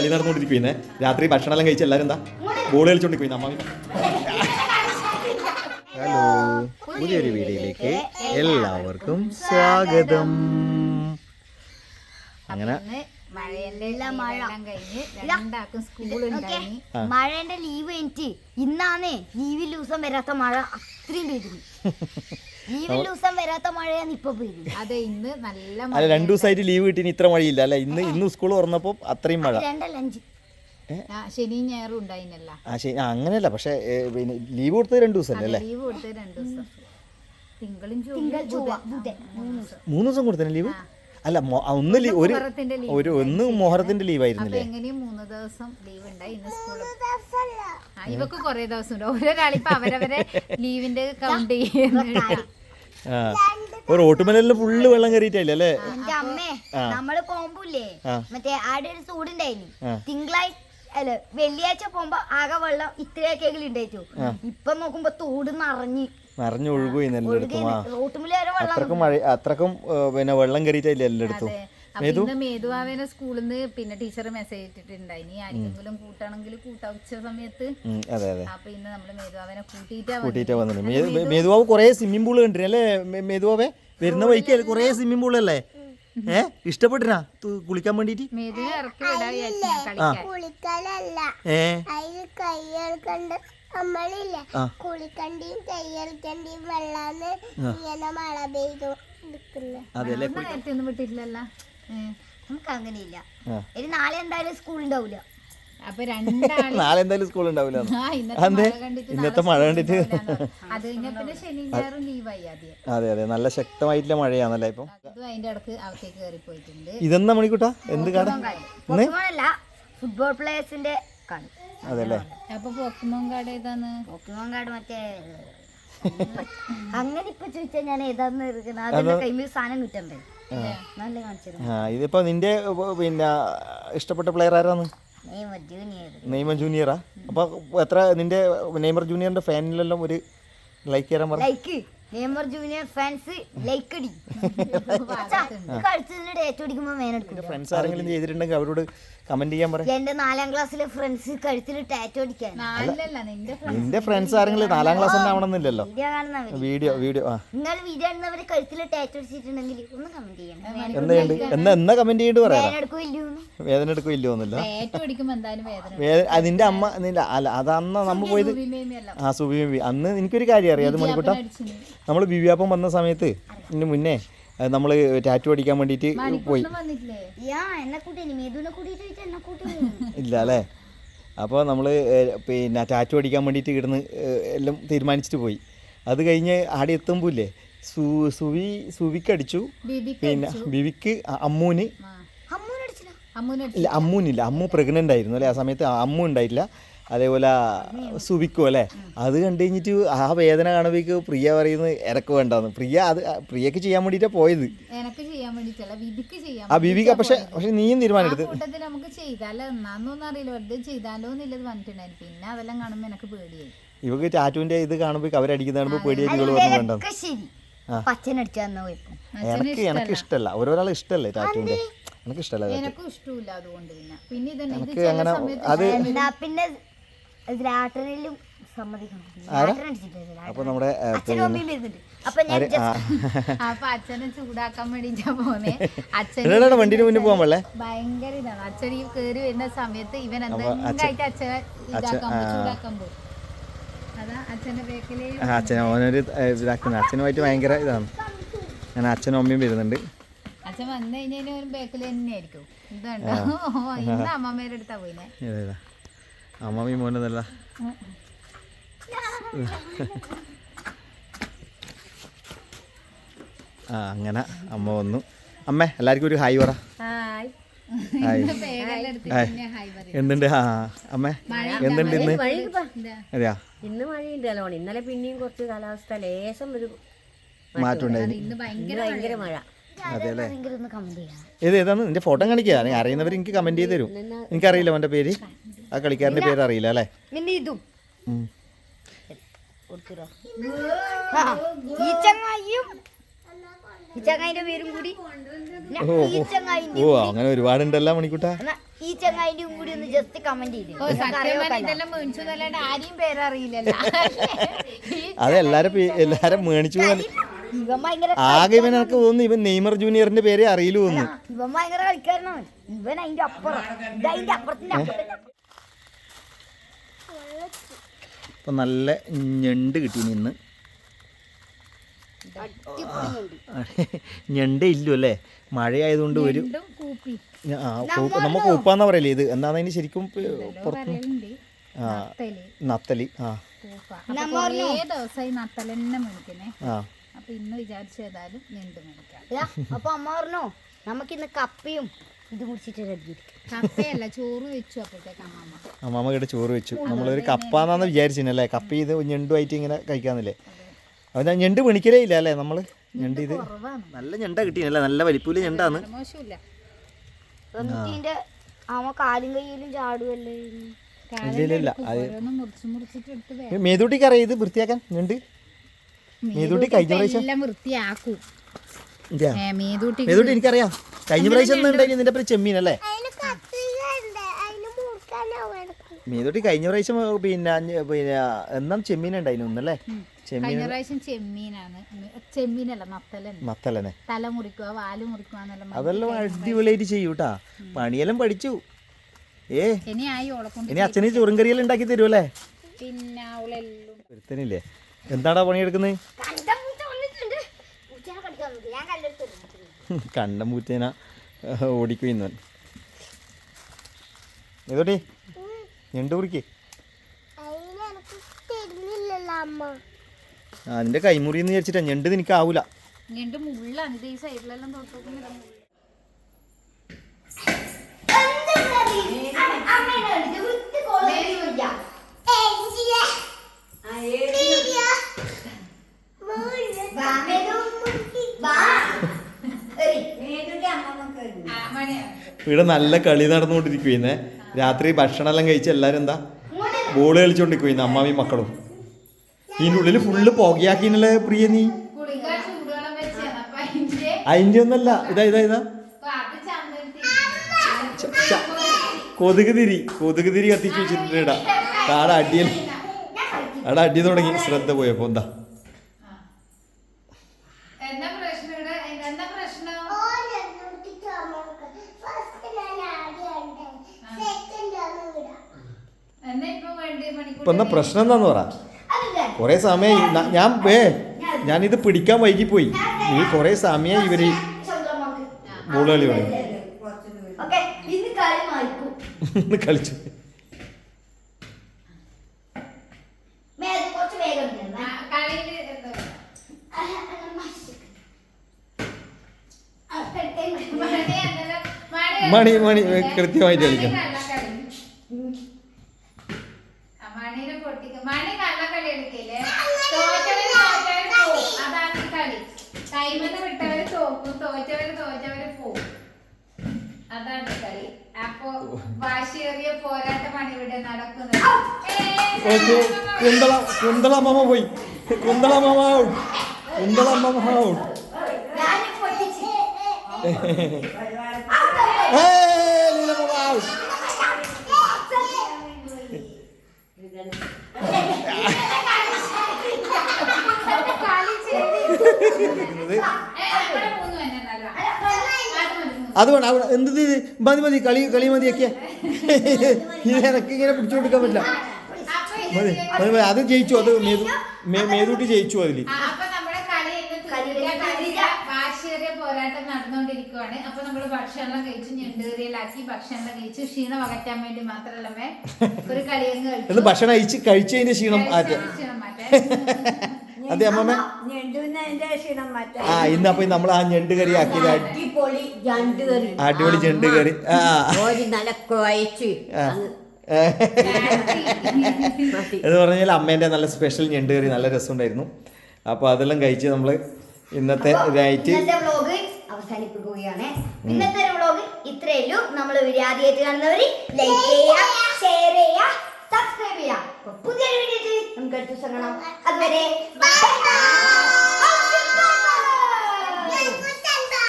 കളി നടന്നുകൊണ്ടിരിക്കുന്നേ രാത്രി ഭക്ഷണമെല്ലാം കഴിച്ച് എല്ലാവരും എന്താ? ബോൾ കളിച്ചോണ്ടിരിക്കുന്നു അമ്മാവി ഹലോ പുതിയൊരു വീഡിയോയിലേക്ക് എല്ലാവർക്കും സ്വാഗതം. അങ്ങനെ. മഴന്റെ ലീവ് കഴിഞ്ഞിട്ട് ഇന്നാന്നേ ലീവിൽ ദിവസം വരാത്ത മഴ. അത്രയും പെയ്തു ദിവസം വരാത്ത മഴയാണ് ഇപ്പൊ പെയ്തു അതെ ഇന്ന് നല്ല അല്ല രണ്ടു ദിവസമായിട്ട് ലീവ് കിട്ടിന് ഇത്ര മഴയില്ല. അല്ല ഇന്ന് ഇന്ന് സ്കൂൾ തുറന്നപ്പോൾ അത്രയും മഴ. രണ്ടല്ല അഞ്ച്. ആ, ശനിയും ഞായറും ഉണ്ടായിനല്ല. ആ ശരി. ആ, അങ്ങനെയല്ല പക്ഷേ ഏ, പിന്നെ ലീവ് കൊടുത്തത് രണ്ടു ദിവസം അല്ലേ? ലീവ് കൊടുത്തത് രണ്ടു ദിവസം തിങ്കളും തിങ്കൾ ചൊവ്വയും ചൊവ്വ ബുധൻ. മൂന്ന് ദിവസം. കൊടുത്തേ ലീവ് അല്ല ഒന്ന് ഒരു ഒരു ഒന്ന് മൊഹറത്തിന്റെ ലീവ് ആയിരുന്നില്ലേ എങ്ങനെയും മൂന്ന് ദിവസം ലീവ് ഉണ്ടായി ഇന്ന് സ്കൂളിൽ ആ ഇവക്ക് കൊറേ ദിവസം ഉണ്ട് ഓരോരാളിപ്പോ അവരവരെ ലീവിന്റെ കൗണ്ട് ചെയ്യുന്നുണ്ട്. ഒരു ഓട്ടുമലിൽ ഫുള്ള് വെള്ളം കയറിയിട്ടില്ല അല്ലേ? അമ്മേ നമ്മൾ പോകുമ്പോല്ലേ മറ്റേ ആടെ ഒരു ചൂടുണ്ടായിരുന്നു തിങ്കളാഴ്ച അല്ല വെള്ളിയാഴ്ച പോകുമ്പോ ആകെ വെള്ളം ഇത്രയൊക്കെ ഉണ്ടായിട്ടു. ഇപ്പൊ നോക്കുമ്പോ തോട് നിറഞ്ഞ് നിറഞ്ഞു ഒഴുകുപോയി എല്ലായിടത്തും. ആ. അത്രക്കും മഴ അത്രക്കും പിന്നെ വെള്ളം കയറിയിട്ടില്ല എല്ലായിടത്തും. മേധുവാവേനെ സ്കൂളിൽ നിന്ന് പിന്നെ ടീച്ചർ മെസ്സേജ് ഇട്ടിട്ടുണ്ടായി ഇനി ആരെങ്കിലും കൂട്ടാണെങ്കിൽ കൂട്ടാ ഉച്ച സമയത്ത്. അതെ അതെ. അപ്പൊ ഇന്ന് നമ്മൾ മേധുവാവേനെ കൂട്ടിയിട്ടാ കൂട്ടിയിട്ടാ വന്നിട്ട് മേതുവാവ് കുറേ സ്വിമ്മിംഗ് പൂൾ കണ്ടിന് അല്ലേ മേധുവാവേ വരുന്ന വഴിക്ക് കുറേ സ്വിമ്മിംഗ് പൂൾ അല്ലേ? ഏ ഇഷ്ടപ്പെട്ടിനാ? കുളിക്കാൻ വേണ്ടിട്ട്? ഏ? നമ്മളില്ലേ? ആ. കുളിക്കണ്ടിയും കയ്യെടുക്കണ്ടിയും വെള്ളാന്ന് ഇങ്ങനെ മഴ പെയ്തു നിൽക്കുന്നത് ഒന്നും നേരത്തെ ഒന്നും വിട്ടിട്ടില്ലല്ലോ. നമുക്ക് അങ്ങനെയില്ല. ഇനി നാളെ എന്തായാലും സ്കൂൾ ഉണ്ടാവില്ല അപ്പൊ രണ്ടാളി നാളെ എന്തായാലും സ്കൂൾ ഉണ്ടാവില്ല ഇന്നത്തെ മഴ കണ്ടിട്ട് ഇന്നത്തെ മഴ കണ്ടിട്ട് അത് പിന്നെ ശനി ഞായറും ലീവായി ആദ്യം. അതെ അതെ. നല്ല ശക്തമായിട്ടുള്ള മഴയാണല്ലേ ഇപ്പം? ഇതെന്താ അതിന്റെ ഇടയ്ക്ക് അകത്തേക്ക് കയറി പോയിട്ടുണ്ട് ഇതെന്താ മണിക്കൂട്ടാ? എന്ത് കാണാൻ ഫുട്ബോൾ പ്ലേയേഴ്സിന്റെ കളി. അതെ അല്ലേ അപ്പൊ പോക്കുമോൻ കാട് ഏതാന്ന് പോക്കുമോൻ കാർഡ് മറ്റേ അങ്ങനെ ഇപ്പൊ ചോദിച്ചാൽ ഞാൻ ഏതാന്ന് അതിന്റെ സാധനം കിട്ടണ്ടേ? നല്ല ആ ഇതിപ്പോ നിന്റെ പിന്നെ ഇഷ്ടപ്പെട്ട പ്ലെയർ ആരാന്ന് നെയ്മർ ജൂനിയറാ? അപ്പൊ എത്ര നിന്റെ നെയ്മർ ജൂനിയറിന്റെ ഫാനിലെല്ലാം ഒരു ലൈക്ക് ചെയ്യാൻ പറഞ്ഞു like Neymar junior fans like അടി കളിച്ചതിന്റെ ഡേറ്റ് പിടിക്കുമ്പോ മേനെടുക്കും ഫ്രണ്ട്സ് ആരെങ്കിലും ചെയ്തിട്ടുണ്ടെങ്കിൽ അവരോട് കമന്റ് ചെയ്യാൻ പറ. എന്റെ നാലാം ക്ലാസ്സിലെ ഫ്രണ്ട്സ് കഴുത്തിൽ ടാറ്റോ അടിക്കാൻ. നിന്റെ ഫ്രണ്ട്സ് ആരെങ്കിലും നാലാം ക്ലാസ് തന്നെ ആവണമെന്നില്ലല്ലോ. വീഡിയോ വീഡിയോ ആ. നിങ്ങൾ വീഡിയോ ആണെന്നവര് കഴുത്തിൽ ടാറ്റോ അടിച്ചിട്ടുണ്ടെങ്കിൽ ഒന്ന് കമന്റ് ചെയ്യണം എന്താ എന്നാ എന്നാ കമന്റ് ചെയ്തിട്ട് പറയാം വേദന എടുക്കും ഇല്ലോ ഒന്നുമില്ല ഏറ്റവും അടിക്കുമ്പോ എന്തായാലും വേദന വേദന നിന്റെ അമ്മ നിന്റെ അല്ല അത് നമ്മ പോയത് ആ സുബി ബിബി അന്ന് എനിക്കൊരു കാര്യം അറിയാം. അത് മണിക്കൂട്ട? നമ്മൾ ബിബിയാപ്പം വന്ന സമയത്ത് ഇതിന് മുന്നേ നമ്മൾ ടാറ്റു അടിക്കാൻ വേണ്ടിയിട്ട് പോയി. ഒന്നും യാ എന്നെ കൂട്ടി മേതുവിനെ കൂട്ടിട്ട് എന്നെ കൂട്ടി ഇല്ല അല്ലേ? അപ്പോൾ നമ്മൾ പിന്നെ ടാറ്റു അടിക്കാൻ വേണ്ടിയിട്ട് ഇവിടുന്ന് എല്ലാം തീരുമാനിച്ചിട്ട് പോയി. അത് കഴിഞ്ഞ് ആടെ എത്തുമ്പോൾ ഇല്ലേ സു സുവി സുവിക്കടിച്ചു പിന്നെ ബിവിക്ക് അമ്മൂനെ. ഇല്ല അമ്മൂനില്ല. അമ്മു പ്രഗ്നന്റ് ആയിരുന്നു അല്ലേ? ആ സമയത്ത് അമ്മു ഉണ്ടായിട്ടില്ല. അതേപോലെ സുബിക്കും അല്ലേ? അത് കണ്ടു കഴിഞ്ഞിട്ട് ആ വേദന കാണുമ്പോഴേക്ക് പ്രിയ പറയുന്നത് എനക്ക് വേണ്ടാന്ന്. പ്രിയ അത് പ്രിയക്ക് ചെയ്യാൻ വേണ്ടിയിട്ടാണ് പോയത്. എനക്ക് ചെയ്യാൻ വേണ്ടിട്ടല്ല ബിബിക്ക് ചെയ്യാൻ ആ ബിവിക്ക് പക്ഷെ പക്ഷെ നീയും തീരുമാനമെടുത്ത്. കൂട്ടത്തിൽ നമുക്ക് ചെയ്താലോ എന്നാന്നൊന്നും അറിയില്ല. വെറുതെ ചെയ്താലോ എന്നുള്ളത് പറഞ്ഞിട്ടുണ്ടായിരുന്നു പിന്നെ അതെല്ലാം കാണുമ്പോ എനിക്ക് പേടിയായി. ഇവക്ക് ടാറ്റുവിന്റെ ഇത് കാണുമ്പോൾ അവരടിക്കുന്ന കാണുമ്പോൾ പേടിയായിട്ട് ഇവൾ പറഞ്ഞു വേണ്ടെന്ന്. എനിക്ക് എനിക്ക് ഇഷ്ടമല്ല ടാറ്റുവിന്റെ എനിക്ക് ഇഷ്ടമല്ല ഇഷ്ടമില്ല അതുകൊണ്ട് പിന്നെ. പിന്നെ ഇതന്നെ ഇത് എനിക്ക് അങ്ങനെ അത് നമ്മുടെ അപ്പൊ എടാ വണ്ടിന് മുന്നിൽ പോകാൻ പാടില്ലേ? ഭയങ്കര ഇതാണ്. അച്ഛൻ ഈ കേറി വരുന്ന സമയത്ത് ഇവൻ അച്ഛനെ ഇതാക്കാൻ പോകും അച്ഛൻ അച്ഛനുമായിട്ട് ഭയങ്കര ഇതാണ്. ഞാൻ അച്ഛനും അമ്മയും വരുന്നുണ്ട്. അച്ഛൻ വന്നു കഴിഞ്ഞാൽ ഒരു ബേക്കിൽ തന്നെയായിരിക്കും. ഇതുണ്ടോ? ഇന്ന് അമ്മമ്മേടെ അടുത്താ പോയിനെ ഇതാ, മോനെ അമ്മമ്മയും നല്ല. ആ അങ്ങനെ അമ്മ വന്നു. അമ്മേ എല്ലാവർക്കും ഒരു ഹായ് പറ. ഹായ്. എന്തുണ്ട്? ആ അമ്മേ എന്തുണ്ട് ഇന്ന്? അതെയാ? ഇന്ന് മഴയുണ്ട് നല്ലോണം. ഇന്നലെ പിന്നെയും കുറച്ച് കാലാവസ്ഥ ലേശം ഒരു മാറ്റമുണ്ടായിരുന്നു ഇന്ന് ഭയങ്കര മഴ. അതെ അല്ലേ? ആരെങ്കിലും കമന്റ് ചെയ്യാം. ഇത് ഏതാണ്? നിന്റെ ഫോട്ടോ കാണിക്കുക നീ അറിയുന്നവർ എനിക്ക് കമന്റ് ചെയ്ത് തരും. എനിക്കറിയില്ല അവന്റെ പേര്. ആ കളിക്കാരന്റെ പേര് അറിയില്ല അല്ലേ? പിന്നെ ഇതും. ഈ ചങ്ങായിയും ഈ ചങ്ങായിന്റെ പേരും കൂടി. ഓ ഈ ചങ്ങായിന്റെ ഓ അങ്ങനെ ഒരുപാടുണ്ടല്ലോ മണിക്കുട്ട. എന്നാ ഈ ചങ്ങായിന്റെയും കൂടി ഒന്ന് ജസ്റ്റ് കമന്റ് അത് എല്ലാരും എല്ലാരും മേണിച്ചു ആകെ ഇവൻ എനിക്ക് തോന്നുന്നു ഇവൻ നെയ്മർ ജൂനിയറിന്റെ പേരെ അറിയില്ല തോന്നുന്നു ഇവൻ ഭയങ്കര കളിക്കാരനാണ്. ഇവൻ അതിന്റെ അപ്പുറം. ഇത് അതിന്റെ അപ്പുറത്തിന്റെ അപ്പുറത്തിന്റെ ഇപ്പൊ നല്ല ഞണ്ട് കിട്ടി നിന്ന് ഞണ്ട് ഇല്ലു അല്ലേ? മഴയായതുകൊണ്ട് ഒരു ആ നമ്മ കൂപ്പാന്നാ പറയല്ലേ ഇത് എന്താന്ന് ശരിക്കും പ് പുറത്ത് ആ നത്തൽ. നത്തലി ആ. അപ്പൊ ദിവസമായി നത്തലെന്നെ മേടിക്കണേ ആ. അപ്പൊ ഇന്ന് വിചാരിച്ചു ഏതായാലും ഞണ്ട് മേടിക്കാം. ഇതാ, അപ്പൊ അമ്മ പറഞ്ഞോ നമുക്കിന്ന് കപ്പയും ഇത് കപ്പയല്ല ചോറ് വെച്ചു അപ്പോഴത്തേക്ക് അമ്മമ്മ. അമ്മാമ്മ കേട്ട് ചോറ് വെച്ചു. നമ്മളൊരു കപ്പാന്നാന്ന് വിചാരിച്ചിനല്ലേ കപ്പ ഇത് ഞെണ്ടുമായിട്ട് ഇങ്ങനെ കഴിക്കാന്നില്ലേ? അത്. ഞണ്ട് പിണിക്കലേ ഇല്ല അല്ലേ നമ്മൾ? ഞണ്ട് ഇത്. നല്ല ഞണ്ട കിട്ടിയല്ലേ നല്ല വലിപ്പൂൽ ഞണ്ടാന്ന്. മോശമില്ല. അമ്മ കാലും കയ്യിലും ചാടുമല്ലേ അത് മേതൂട്ടിക്ക് അറിയാം ഇത് വൃത്തിയാക്കാൻ? ഞണ്ട്? മേതൂട്ടി കഴിഞ്ഞ പ്രാവശ്യം? വൃത്തിയാക്കും. മേതൂട്ടി എനിക്കറിയാം. കഴിഞ്ഞ പ്രാവശ്യം ഒന്നും ഉണ്ടായി നിന്റെ പേര് ചെമ്മീൻ അല്ലേ? മീതോട്ടി കഴിഞ്ഞ പ്രാവശ്യം പിന്നെ പിന്നെ എന്നാ ചെമ്മീൻ ഉണ്ടായിരുന്നു ഒന്നല്ലേ ചെമ്മീൻ കഴിഞ്ഞ പ്രാവശ്യം ചെമ്മീനാണ്. ചെമ്മീനല്ല നത്തലനെ തല മുറിക്കുക വാൽ മുറിക്കുക എന്നെല്ലാം അതെല്ലാം അടിപൊളിയായിട്ട് ചെയ്യൂട്ടാ. പണിയെല്ലാം പഠിച്ചു. ഏ? ഇനി ആയി ഓളെ ഇനി അച്ഛന് ചോറും കറിയെല്ലാം ഉണ്ടാക്കി തരുമല്ലേ പിന്നെ എന്താടാ പണിയെടുക്കുന്നത് കണ്ടം വന്നിട്ടുണ്ട് പൂച്ചനെ കടിക്കാൻ നോക്കി ഞാൻ കല്ലെടുത്തു കണ്ടം പൂറ്റേന ഓടിക്കുന്നവൻ ഏതോട്ടി ഞണ്ട് കുറിക്ക്. അതിന്റെ കൈമുറിന്ന് വിചാരിച്ചിട്ടാ ഞണ്ട് നിനക്കാവൂല. ഞണ്ട് മുള്ളാണ്. ഇത് ഈ സൈഡിലെല്ലാം ഇവിടെ നല്ല കളി നടന്നുകൊണ്ടിരിക്കുന്നേ രാത്രി ഭക്ഷണം എല്ലാം കഴിച്ച് എല്ലാരും എന്താ? ബോൾ കളിച്ചോണ്ടിരിക്കുന്നെ അമ്മാവിയും മക്കളും. ഇതിന്റെ ഉള്ളിൽ ഫുള്ള് പുകയാക്കിനല്ലേ പ്രിയ നീ? അതിന്റെ ഒന്നല്ല ഇതാ ഇതാ. ഇതാ കൊതുക് തിരി കൊതുക് തിരി കത്തിച്ച് വെച്ചിട്ടുണ്ട് ഇടാ ആടെ അടിയൽ ആടെ അടി തുടങ്ങി. ശ്രദ്ധ പോയപ്പോ എന്താ പ്രശ്നം ഇവിടെ എന്താ പ്രശ്നം എന്നാ ഇപ്പൊ വേണ്ടി ഇപ്പൊ എന്നാ മണിക്കൂർ പ്രശ്നം എന്താന്ന് പറ. കുറേ സമയം ഞാൻ വേ ഞാനിത് പിടിക്കാൻ വൈകിപ്പോയി. ഈ കുറേ സമയം ഇവർ ബോൾ കളി പറയും. ഇന്ന് കളിച്ചു. മണി മണി കൃത്യമായിട്ട് കളിക്കാം കള്ളക്കളി. ആ, മണീനെ പൊട്ടിക്ക മണി കള്ളക്കളി എടുക്കില്ലേ തോറ്റവര് തോറ്റവര് പോവും അതാണ് ഈ കളി ടൈമിന് വിട്ടവര് തോക്കും തോറ്റവര് തോറ്റവര് പോവും. അതാണ് കളി. അപ്പൊ വാശിയേറിയ പോരാട്ട മണി ഇവിടെ നടക്കുന്നത്. ഓക്കെ. കുന്തള കുന്തള അമ്മമ്മ പോയി കുന്തള അമ്മമ്മ ഔട്ട് കുന്തള അമ്മമ്മ ഔട്ട് ഔട്ട് കളി ചെയ്ത് ഇത് ഏ, അവിടെ മൂന്ന് തന്നെ നല്ല. അത് മതി, മൂന്ന്. അതുകൊണ്ട് അവിടെ എന്ത് മതി മതി കളി കളി മതിയൊക്കെ. എനക്ക് ഇങ്ങനെ പിടിച്ചു കൊടുക്കാൻ പറ്റില്ല. അപ്പൊ മതി ഇതിൽ മതി മതി. അത് ജയിച്ചു അത് മേതു മേതൂട്ടി ജയിച്ചു അതിൽ പോരാട്ടം നടന്നുകൊണ്ടിരിക്കുവാണ് അപ്പൊ നമ്മൾ ഭക്ഷണം കഴിച്ചു ഞെണ്ടുകറിയിലാക്കി ഭക്ഷണം കഴിച്ചു ക്ഷീണം അകറ്റാൻ വേണ്ടി മാത്രമല്ല ഒരു കളിയങ്ങ് കഴിച്ചു ഭക്ഷണം കഴിച്ച് കഴിച്ചതിന്റെ ക്ഷീണം മാറ്റ. അതെ അമ്മമ്മ. ആ ഇന്ന് അപ്പൊ നമ്മൾ ആ ഞണ്ട് കറി ആക്കി അടി- അടിപൊളി ഞണ്ട് കറി. ആ എന്ന് പറഞ്ഞാൽ അമ്മേന്റെ നല്ല സ്പെഷ്യൽ ഞണ്ട് കറി നല്ല രസമുണ്ടായിരുന്നു. അപ്പൊ അതെല്ലാം കഴിച്ച് നമ്മൾ ഇന്നത്തെ ഇതായിട്ട് അവസാനിപ്പിക്കുകയാണ്. ഇന്നത്തെ വ്ളോഗ് ഇത്രയേ ഉള്ളൂ. നമ്മൾ വീഡിയോ ആദ്യമായിട്ട് കാണുന്നവർ ലൈക്ക് ചെയ്യുക ഷെയർ ചെയ്യുക സബ്സ്ക്രൈബ് ചെയ്യുക. പുതിയ പുതിയൊരു വീഡിയോ നമുക്ക് അടുത്ത ദിവസം കാണാം അതുവരെ ബൈ bye.